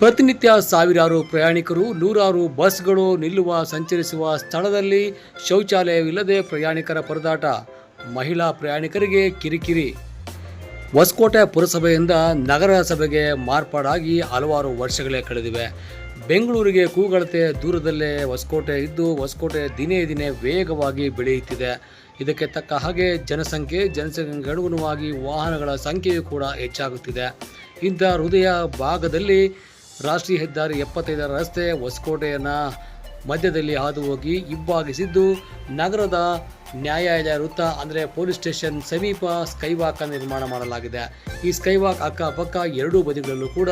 ಪ್ರತಿನಿತ್ಯ ಸಾವಿರಾರು ಪ್ರಯಾಣಿಕರು, ನೂರಾರು ಬಸ್ಗಳು ನಿಲ್ಲುವ, ಸಂಚರಿಸುವ ಸ್ಥಳದಲ್ಲಿ ಶೌಚಾಲಯವಿಲ್ಲದೆ ಪ್ರಯಾಣಿಕರ ಪರದಾಟ. ಮಹಿಳಾ ಪ್ರಯಾಣಿಕರಿಗೆ ಕಿರಿಕಿರಿ. ಹೊಸಕೋಟೆ ಪುರಸಭೆಯಿಂದ ನಗರ ಸಭೆಗೆ ಮಾರ್ಪಾಡಾಗಿ ಹಲವಾರು ವರ್ಷಗಳೇ ಕಳೆದಿವೆ. ಬೆಂಗಳೂರಿಗೆ ಕೂಗಳತೆ ದೂರದಲ್ಲೇ ಹೊಸಕೋಟೆ ಇದ್ದು, ಹೊಸಕೋಟೆ ದಿನೇ ದಿನೇ ವೇಗವಾಗಿ ಬೆಳೆಯುತ್ತಿದೆ. ಇದಕ್ಕೆ ತಕ್ಕ ಹಾಗೆ ಜನಸಂಖ್ಯೆ ಜನಸಂಖ್ಯೆಗೆ ಅನುಗುಣವಾಗಿ ವಾಹನಗಳ ಸಂಖ್ಯೆಯೂ ಕೂಡ ಹೆಚ್ಚಾಗುತ್ತಿದೆ. ಇಂಥ ಹೃದಯ ಭಾಗದಲ್ಲಿ ರಾಷ್ಟ್ರೀಯ ಹೆದ್ದಾರಿ ಎಪ್ಪತ್ತೈದರ ರಸ್ತೆ ಹೊಸಕೋಟೆಯನ್ನು ಮಧ್ಯದಲ್ಲಿ ಹಾದು ಹೋಗಿ ಇಬ್ಬಾಗಿಸಿದ್ದು ನಗರದ ನ್ಯಾಯಾಲಯ ವೃತ್ತ ಅಂದರೆ ಪೊಲೀಸ್ ಸ್ಟೇಷನ್ ಸಮೀಪ ಸ್ಕೈವಾಕ್ ನಿರ್ಮಾಣ ಮಾಡಲಾಗಿದೆ. ಈ ಸ್ಕೈವಾಕ್ ಅಕ್ಕಪಕ್ಕ ಎರಡೂ ಬದಿಗಳಲ್ಲೂ ಕೂಡ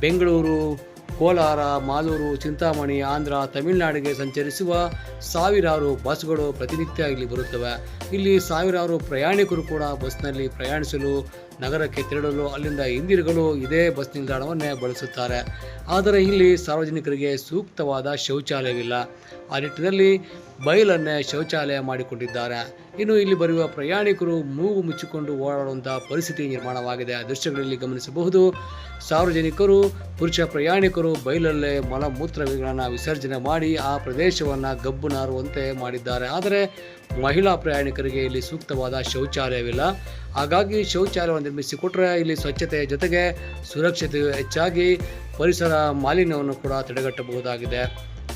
ಬೆಂಗಳೂರು, ಕೋಲಾರ, ಮಾಲೂರು, ಚಿಂತಾಮಣಿ, ಆಂಧ್ರ, ತಮಿಳುನಾಡಿಗೆ ಸಂಚರಿಸುವ ಸಾವಿರಾರು ಬಸ್ಗಳು ಪ್ರತಿನಿತ್ಯ ಇಲ್ಲಿ ಬರುತ್ತವೆ. ಇಲ್ಲಿ ಸಾವಿರಾರು ಪ್ರಯಾಣಿಕರು ಕೂಡ ಬಸ್ನಲ್ಲಿ ಪ್ರಯಾಣಿಸಲು ನಗರಕ್ಕೆ ತೆರಳಲು ಅಲ್ಲಿಂದ ಹಿಂದಿರುಗಲು ಇದೇ ಬಸ್ ನಿಲ್ದಾಣವನ್ನೇ ಬಳಸುತ್ತಾರೆ. ಆದರೆ ಇಲ್ಲಿ ಸಾರ್ವಜನಿಕರಿಗೆ ಸೂಕ್ತವಾದ ಶೌಚಾಲಯವಿಲ್ಲ. ಆ ನಿಟ್ಟಿನಲ್ಲಿ ಬಯಲನ್ನೇ ಶೌಚಾಲಯ ಮಾಡಿಕೊಂಡಿದ್ದಾರೆ. ಇನ್ನು ಇಲ್ಲಿ ಬರುವ ಪ್ರಯಾಣಿಕರು ಮೂಗು ಮುಚ್ಚಿಕೊಂಡು ಓಡಾಡುವಂತಹ ಪರಿಸ್ಥಿತಿ ನಿರ್ಮಾಣವಾಗಿದೆ. ದೃಶ್ಯಗಳಲ್ಲಿ ಗಮನಿಸಬಹುದು, ಸಾರ್ವಜನಿಕರು, ಪುರುಷ ಪ್ರಯಾಣಿಕರು ಬಯಲಲ್ಲೇ ಮಲಮೂತ್ರಗಳನ್ನು ವಿಸರ್ಜನೆ ಮಾಡಿ ಆ ಪ್ರದೇಶವನ್ನು ಗಬ್ಬು ನಾರುವಂತೆ ಮಾಡಿದ್ದಾರೆ. ಆದರೆ ಮಹಿಳಾ ಪ್ರಯಾಣಿಕರಿಗೆ ಇಲ್ಲಿ ಸೂಕ್ತವಾದ ಶೌಚಾಲಯವಿಲ್ಲ. ಹಾಗಾಗಿ ಶೌಚಾಲಯವನ್ನು ನಿರ್ಮಿಸಿಕೊಟ್ರೆ ಇಲ್ಲಿ ಸ್ವಚ್ಛತೆಯ ಜೊತೆಗೆ ಸುರಕ್ಷತೆ ಹೆಚ್ಚಾಗಿ ಪರಿಸರ ಮಾಲಿನ್ಯವನ್ನು ಕೂಡ ತಡೆಗಟ್ಟಬಹುದಾಗಿದೆ.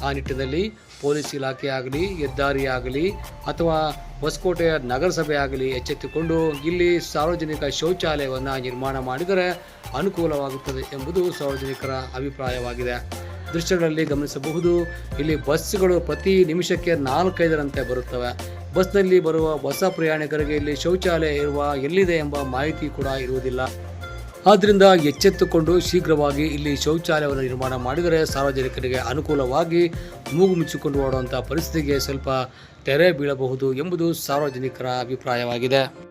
ಆ ನಿಟ್ಟಿನಲ್ಲಿ ಪೊಲೀಸ್ ಇಲಾಖೆ ಆಗಲಿ, ಹೆದ್ದಾರಿ ಆಗಲಿ, ಅಥವಾ ಹೊಸಕೋಟೆಯ ನಗರಸಭೆ ಆಗಲಿ ಎಚ್ಚೆತ್ತುಕೊಂಡು ಇಲ್ಲಿ ಸಾರ್ವಜನಿಕ ಶೌಚಾಲಯವನ್ನು ನಿರ್ಮಾಣ ಮಾಡಿದರೆ ಅನುಕೂಲವಾಗುತ್ತದೆ ಎಂಬುದು ಸಾರ್ವಜನಿಕರ ಅಭಿಪ್ರಾಯವಾಗಿದೆ. ದೃಶ್ಯಗಳಲ್ಲಿ ಗಮನಿಸಬಹುದು, ಇಲ್ಲಿ ಬಸ್ಗಳು ಪ್ರತಿ ನಿಮಿಷಕ್ಕೆ ನಾಲ್ಕೈದರಂತೆ ಬರುತ್ತವೆ. ಬಸ್ನಲ್ಲಿ ಬರುವ ಹೊಸ ಪ್ರಯಾಣಿಕರಿಗೆ ಇಲ್ಲಿ ಶೌಚಾಲಯ ಇರುವ ಎಲ್ಲಿದೆ ಎಂಬ ಮಾಹಿತಿ ಕೂಡ ಇರುವುದಿಲ್ಲ. ಆದ್ದರಿಂದ ಎಚ್ಚೆತ್ತುಕೊಂಡು ಶೀಘ್ರವಾಗಿ ಇಲ್ಲಿ ಶೌಚಾಲಯವನ್ನು ನಿರ್ಮಾಣ ಮಾಡಿದರೆ ಸಾರ್ವಜನಿಕರಿಗೆ ಅನುಕೂಲವಾಗಿ ಮೂಗು ಮುಚ್ಚಿಕೊಂಡು ಓಡುವಂಥ ಪರಿಸ್ಥಿತಿಗೆ ಸ್ವಲ್ಪ ತೆರೆ ಬೀಳಬಹುದು ಎಂಬುದು ಸಾರ್ವಜನಿಕರ ಅಭಿಪ್ರಾಯವಾಗಿದೆ.